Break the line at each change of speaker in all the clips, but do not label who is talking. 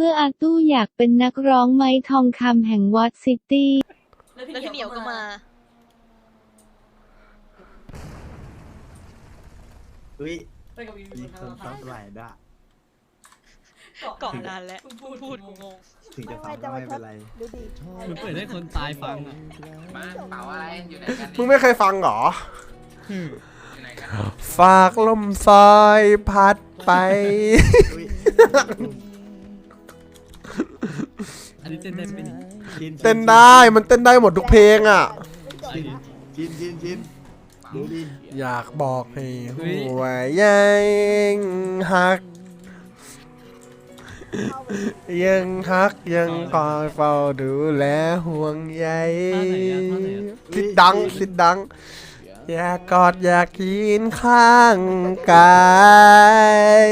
เมื่ออาตู้อยากเป็นนักร้องไม้ทองคำแห่งวอตซิตี้
แล้วพี่เหนียวก็มา
อุ้ย
ไปกับวิว
มี
ทา
คน
ง
ซ้ำไหลด้วย
เกาะนานแล้ว
พูด
พูดงง
ถึงจะซ้ำก็ไม่เป็นไร
ดูดิ
มันเปิดให้คนตายฟังอะ
มาเป่าอะไรอยู่ไหนกัน
มึงไม่เคยฟังเหรอ
อยู่ไหนกัน
ฝากลมซอยพัดไป
อุ้ย
อั นนี้เต้นได้ไหมนี่
ชิน
เต้นได้มันเต้นได้หมดทุกเพลงอะ
อันนี้
ชินชินชินดูดิ
อยากบอกให้หัวยังหัก ยังฮักยังคอยเฝ้าดูแลห่วงใยสิดดังสิดดัง อยากกอดอยากกินข้างกาย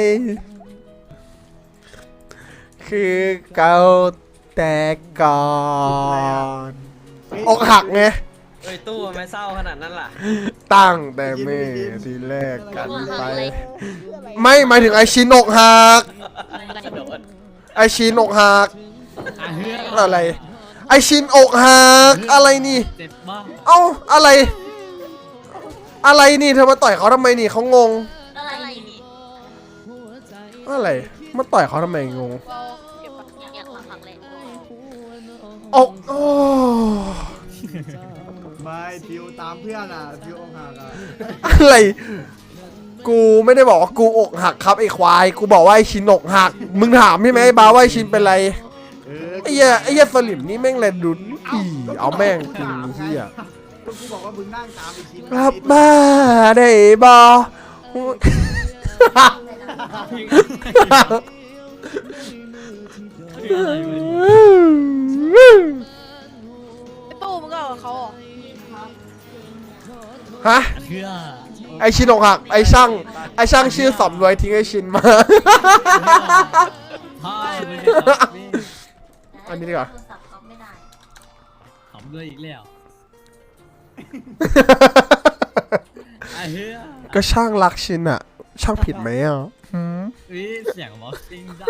คือเก่า แต่ก่อนอกหักไง
เอ้ยตู้ทำไมเศร้าขนาดนั้นล่ะ
ตั้งแต่เมื่อทีแรกกันไป ไม่หมายถึงไอชินอกหัก
โดน
ไอชินอกหัก
อะเฮือ
อะไร ไอชินอกหักอะไรนี่
เจ็บบ้าง
เอ้าอะไร อะไรนี่เธอมาต่อยเขาทำไมนี่เขางง
อะไรนี่
อะไรมาต่อยเขาทำไมงง
ก็เก็บอย่า อ
กโอ้
ไม่ฟิวตามเพื่อนอะฟิวองหักอะ
อะไร กูไม่ได้บอกว่ากูอกหักครับไอควาย กูบอกว่าไอชินอกหัก มึงถามใช่ไหมไอ้บาว่าไอชินเป็นไร
เออ
ไอ้เหี้ยไอ้เหี้ยสลิมนี่แม่งเลยดูอีเอาแม่งจริงเหี้ย
ก็กูบอกว่ามึงนั่งตามไปชิน
กลับมาได้บอ
คืออะไรวะนี่
ไอ้ตู้มึงก็เอากับเขาเหรอ
ฮะ
เฮือ
ไอชินอกหักไอช่าง ไอช่างชื่อสำรวยทิ้งไอชินมา
พายไม่ได้ครับนี่
อันนี้ดีกว่า
ขำด้วยอีกแล้วอะเฮือ
ก็ช่างรักชินอะช่างผิดไหมอะหืม
วิเสียงบ็อกซิ่งจ้ะ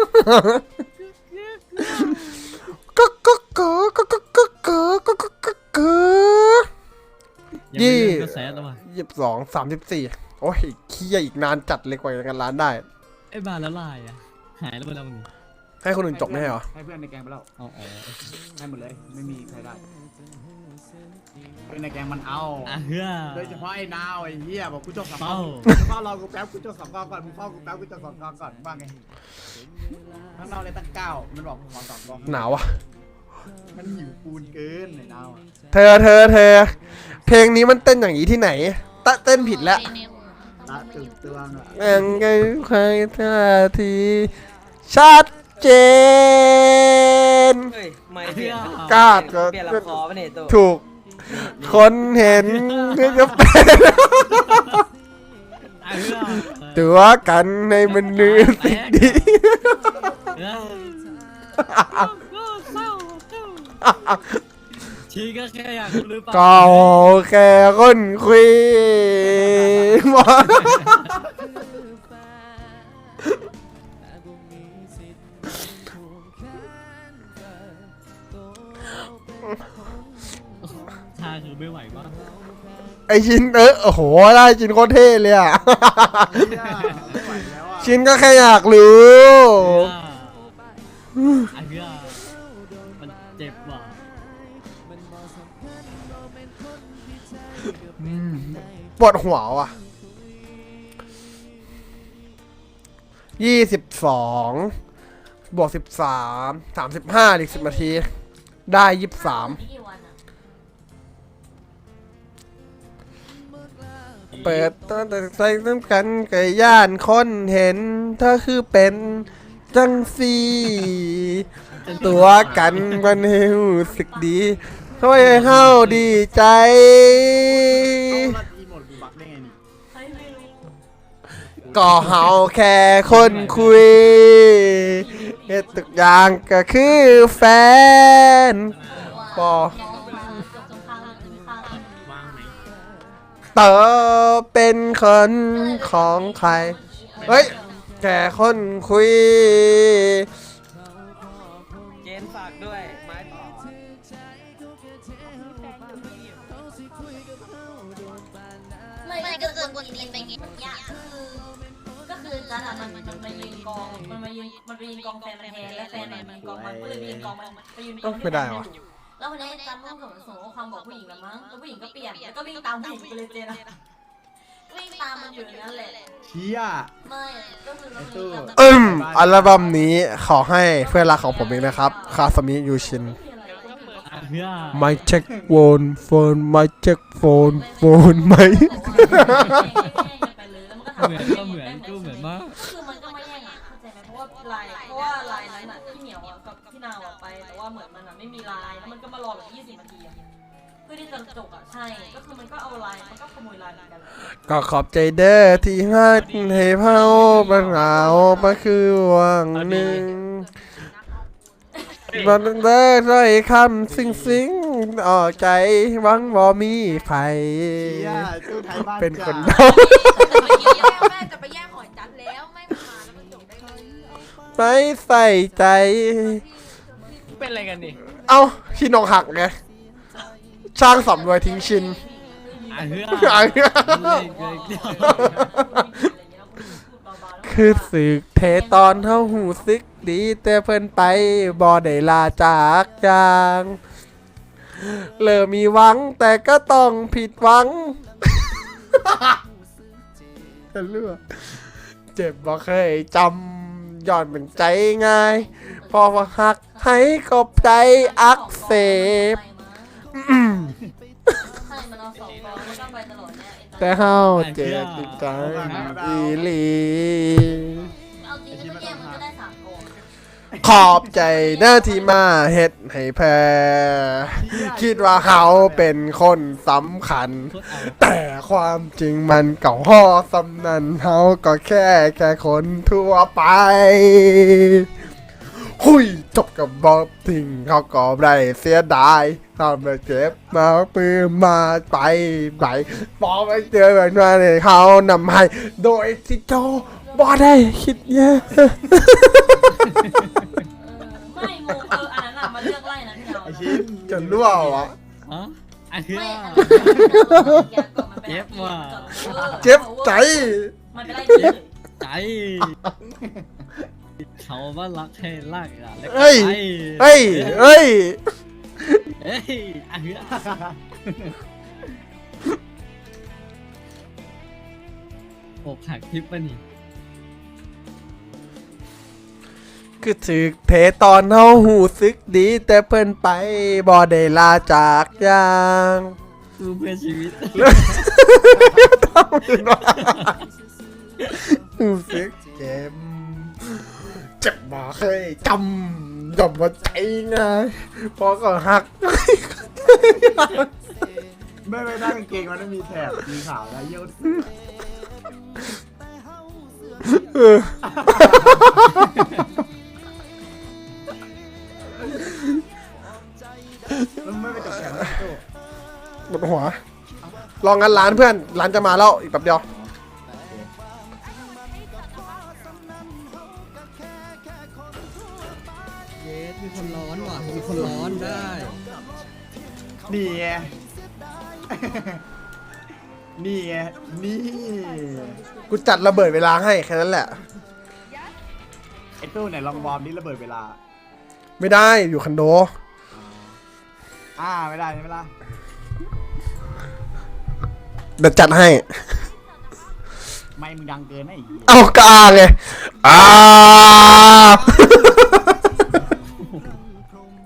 ไม่เริ่มก็แซดแล้วว่ะ
ยี่สิบสองสามสิบสี่โอ้ยเคียอีกนานจัดเลยกว่าจะกันร้านได้
ไอ้บานละลายอะ หายแล้วมันเอามึง
ให้คนอื่นจบไม่ใช่เหรอ
ให้เพื่อนในแกงไปแล้ว
เอาอ๋อ
ให้หมดเลย ไม่มีใครได้เพื่อนในแกงมันเอา
อะเฮือ
โดยเฉพาะไอ้นาวไอ้เหี้ยบอกกูจบสองกอ
เป้า
มึงเฝ้ารอกูแป๊บกูจบสองกอก่อนมึงเฝ้ากูแป๊บกูจบสองกอก่อนว่าไงข้างนอกเลยตั้งเก้ามันบอกขอสองกอ
หนาวอะ
มันหิวปูนเกินไอ้นาวอะ
เธอเธอเธอ เพลงนี้มันเต้นอย่างนี้ที่ไหนตะเต้นผิดแล้ว
ตาตึงเตืองอะ
ยังไงใครท่าทีชัดเจน
เฮ้ยไม่เปลี่ยน
กล้าก็
เปลี่ยนลำคอปะเนี่ยตู้
ถูก คนเห็นก็จะเป็น
อะเฮือ
ตัวกันในมันนือสิ่งดี
เฮือ ชีก็แค่อยากรู้หรือเปล่า
ก็แค่คนคุยมา
ชาคือไม่ไหวมาก
ไอชินเออโอ้โหได้ชินโคตรเท่เลยอะ
เหี้ยไม่ไหวแล้วอะ
ชินก็แค่อยากรู้
อะเฮือ
ปวดหัวว่ะยี่สิบสองบวกสิบสามสามสิบห้าอีกสิบนาที ได้ยี่สิบสามเปิดตั้งแต่ใส่น้ำกันกับย่านคนเห็นเธอคือเป็นจังสีตัวกันมันให้รู้สึกดี ช่วยให้เฮาดีใจ
เอาละอีโมดกูบักได้ไงนี่
ใครไม่รู้
ก็เฮาแค่คนคุยเหตุทุกอย่างก็คือแฟนก็
ว่างไหม
เตอเป็นคนของใคร เฮ้ย แค่คนคุย
วนตีนไปไงเนี่ย
ก็คือจันอะมันมันไปยืนกอง มันมายืนมันไปยืนกองแฟนมันแทนแล้วแฟนมันยืนกองมันก็เลยไปยืนกองมันไปยืนกองที่
ไม่ได้วะ
แล้ววันนี้จันก็ส่งส่งข้อความบอกผู้หญิงแล้วมั้งแล้วผู้หญิงก็เปลี่ยนแล้วก็วิ่งตามผู้หญิงไปเลยเจนะวิ่งตามมันอยู่อย่างนั้นแหละ
เชี่ย
ไม่ก็คือเรา
ไอ้ตู้
เลย
อืมอัลบั้มนี้ขอให้เพื่อนรักของผมเองนะครับ คาสมิยูชิน
อะเพื่อ
ไม่เช็คโฟนโฟนไม่เช็คโฟนโฟนไหม
เหมือนก็เหมือนก็เหมือนมาก
ก็คือมันก็ไม่แย่งอะเข้าใจไหมเพราะว่าลายเพราะว่าลายนั้นอะที่เหนียวอะกับที่นาวอะไปแต่ว่าเหมือนมันอะไม่มีลายแล้วมันก็มารอแบบยี่สิบนาทีอะเพื่อที่จะจบอะใช่ก็คือมันก็เอาลายมันก็ขโมยลายเหมือนกันแหละ
ก็ขอบใจเด้อที่ให้ให้เผาบังเอามาคือวังหนึ่ง บันเด้อถ้อยคำซิงซิงออกใจหวังบ่มีไผ
เชี่ยตู้ไทยบ้าน
เป็นคน
จ้า
เดา
แม่จะไปแย่งหอยจัดแล้วไม่มาแล้วมันจบได้ไง
ไม่ใส่ใจ
เป็นอะไรกันนี่
เอ้าชินองหักไงช่างสำรวยทิ้งชิน
อะเพื่อ
อะเพื่อ
เล่นเกินเดียว
คือสึกเทตอนเท่าหูซึก ดีแต่เพิ่นไปบ่ได้ลาจากจางเริ่มมีหวังแต่ก็ต้องผิดหวังจะเลือกเจ็บบ่เคยจำย้อนเป็นใจง่ายพอว่าหักให้กบใจอักเสบ
ใช่มันเอาสองกองแล้วก็ไปตลอดเนี่ย
แต่เฮาเจ็บจริงจังอีหลี ขอบใจหน้าที่มาเฮ็ดให้แพ้ คิดว่าเขาเป็นคนสำคัญ
โคตรเอา
แต่ความจริงมันเก่าห่อสำนันเขาก็แค่แค่คนทั่วไปหุยจบกับบอบทิ้งเขาก็ได้เสียดายทำไปเจ็บมาปืนมาไปไปบอไปเจอแบบนั้นเลยเขานำให้ โดยที่โจบอได้คิดเยอะ จะรั่ววะ
อ๋ออะเพื่อ
ไม่อันนั้นแกกดมันไป
เจ็บว่ะ
เจ็บใจ
มันไปไล่เจ็บ
ใจเขาว่ารักให้รักอะแล้วก็
เฮ้ย
ไป
เฮ้ยเฮ้ย
เฮ้ยอะเพื่ออกหักทิปปะนี่
คือถึกเทตอนเฮาหูซึกดี แต่เพิ่นไปบ่ได้ลาจากยาง
สู้เพื่อชีวิต
หูซึกเจ็บเจ็บบ่เคยจำยอมว่าใจง่ายพอก็หัก
ไม่ไม่ได้กางเกงมันไม่มีแถบมีขาวแล้วเยี่ยว
เออ หมดหัวลองงานร้านเพื่อนร้านจะมาแล้วอีกแป๊บเดียว
เยสมีคนร้อนว่ะมีคนร้อนได้
นี่ไง นี่ไง นี่
กูจัดระเบิดเวลาให้แค่นั้นแหละ
ไอ้ตู้ไหนลองวอร์มนี่ระเบิดเวลา
ไม่ได้อยู่คอนโด
อ่าไม่ได้ใช่ไหมล่ะ
เดี๋ยวจัดให้
ไม่มึงดังเกินนะไอ้เหี้ย
เอากอาไงอ่า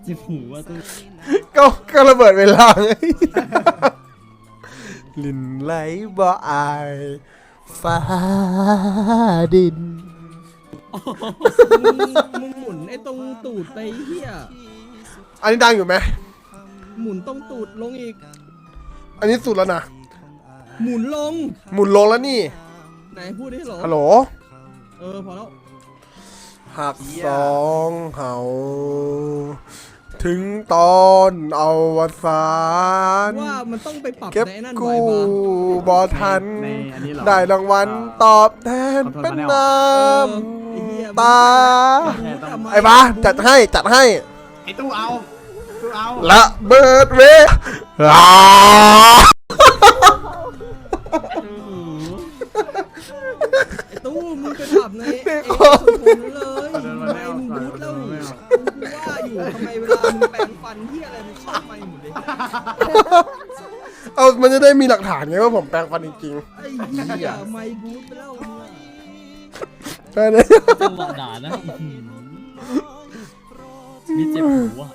เจิบหูว่าตู้
ก็ก็ระเบิดเวลาไงลินไหลบ่อายฟ้าดิน
มึงมึงหมุนไอ้ตรงตูดไปเฮีย
อันนี้ดังอยู่ไหม
หมุนตรงตูดลงอีก
อันนี้สุดแล้วนะ
หมุนลง
หมุนลงแล้วนี่
ไหนพูดได้เหรอ
ฮัลโหล
เออพอแล้ว
หักสองเห่าถึงตอนเอาวสาน
ว่ามันต้องไปปรับ
เก็บ
ในนั่น
กู
ไว้บ้าง
บอทัน
ในอันนี้เหรอ
ได้รางวัลตอบแทน
ขอโทษ
เป็น
มา
น้ำ
แน่
ตา ไอ้บ้าจัดให้จัดให้
ไอ้ตู้เอาตู้เอา
ละเบิดเวลา
มึงไปปรับในเอชนเลยทำไมมึงบูทแล้วกูว่าอยู่ทำไมเวลามึงแปรงฟันที่อะไรมึงเข้าไปหมดเลย
เอามันจะได้มีหลักฐานไงว่าผมแปลงฟันจริง
ไอ้เหี้ยไม่บูทไปแล้วมึงอะ
ๆได้เลย
จังหวะด่านะอื้อหือมีเจ็บหูอะ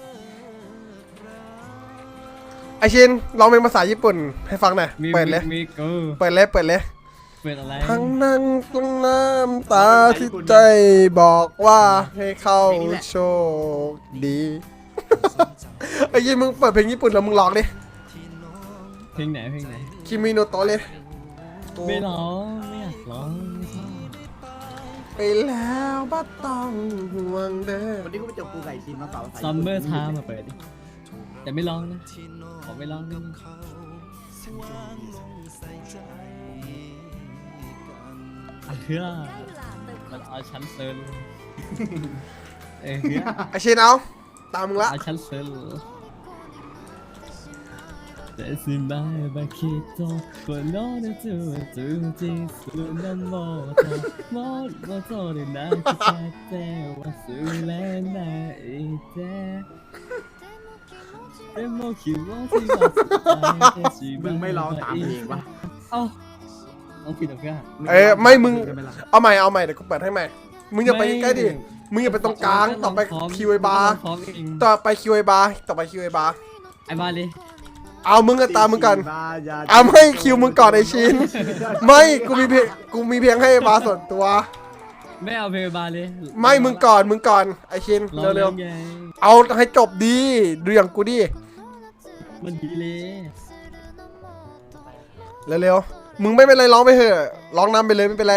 ไอชินลองเป็นภาษาญี่ปุ่นให้ฟังหน่อย
มี
เปิดเลย
มีเออ
เปิดเลย เปิดเลย
เปิดอะไร
ทั้งนั่งตรงน้ำตาที่ใจบอกว่าให้เข้าโชคดีไอ้ยินมึงเปิดเพลงญี่ปุ่นแล้วมึงร้องดิ
เพลงไหนเพลงไหน
คิมิโนโตะเลย
ไม่ร้องไม่อยากร้องไม่ชอบ
ไปแล้วบ้าต้องห่วงเด้อ
วันนี้กูไปเจอปูไก่ชินมาสาวสาย
ซัมเมอร์ไทม์มาเปิดดิแต่ไม่ร้องนะขอไม่ร้องได้ ไหมอ่ะเพื่อมันเอาชั้นเซิร์นเอ้ยเพื่อ
ไอชินเอาตามมึงละ
เอาชั้นเซิร์นแต่สิบายบาคิโตคนโน้นจูจูจิสุนันโมโตโมโมโตเรนาคิตาเตวาสุเลนาอิเตでも気持ちが伝えてし
มึงไม่ร้องตามเพลงปะ
เอ้า ต้องผิดหรอเพื่อน
เอ้ยไม่มึง
ใช่หล่ะ
เอาใหม่เอาใหม่เดี๋ยวกูเปิดให้ใหม่ มึงอย่าไปใกล้ดิ มึงอย่าไปตรงกลาง ต่อไปคิวไอบาร์
พร้อมเอง
ต่อไปคิวไอบาร์ ต่อไปคิวไอบาร์
ไอ้บาเลย
เอามึงก็ตามมึงก่อน
บาอย่
เอาไม่คิวมึงก่อนไอชิน ไม่กูมีเพลงกูมีเพลงให้ไอ้บาร์ส่วนตัว
ไม่เอาเพลงบาเลย
ไม่มึงก่อนมึงก่อนไอชิน
ร้อง
เร็ว
ไง
ๆเอาให้จบดี ดูอย่างกูดิ
มันดีเลย
เร็วๆ มึงไม่เป็นไรร้องไปเถอะร้องนำไปเลยไม่เป็นไร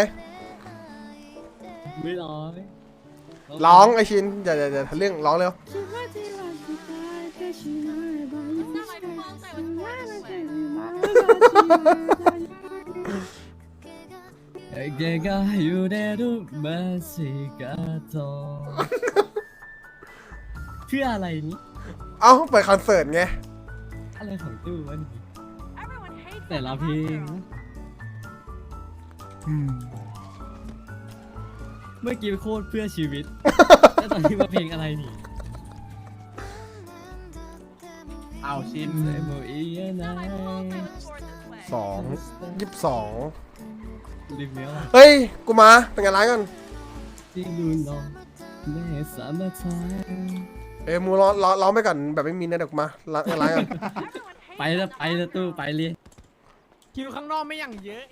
ไม่ร้อง
ร้องไอชินอย่าอย่าอย่าทะเรื่องร้องเร็ว
เอ้ยแกก็อยู่ในรูปมาสิกาโตเพื่ออะไรนี่
เอาเปิดคอนเสิร์ตไง
อะไรของตู้วะนี่แต่ละเพลงนะ เมื่อกี้โคตรเพื่อชีวิต แล้วตอนนี้มาเพลงอะไรนี่
เอาชิน
เซโมอีนะ
สองยี่สิบสอง
ลืมเนื้อ
เฮ้ย กูมาเป็นไงร้านกัน
ที่ดูลองแม่สามารถทาย
เอ้ยมูร้องร้องร้องไปก่อนแบบไม่มีนะเดี๋ยวกูมาร้านร้านกัน
ไปแล้วไปแล้วตู้ไปเลย
คิวข้างนอกไม่อย่างเยอะ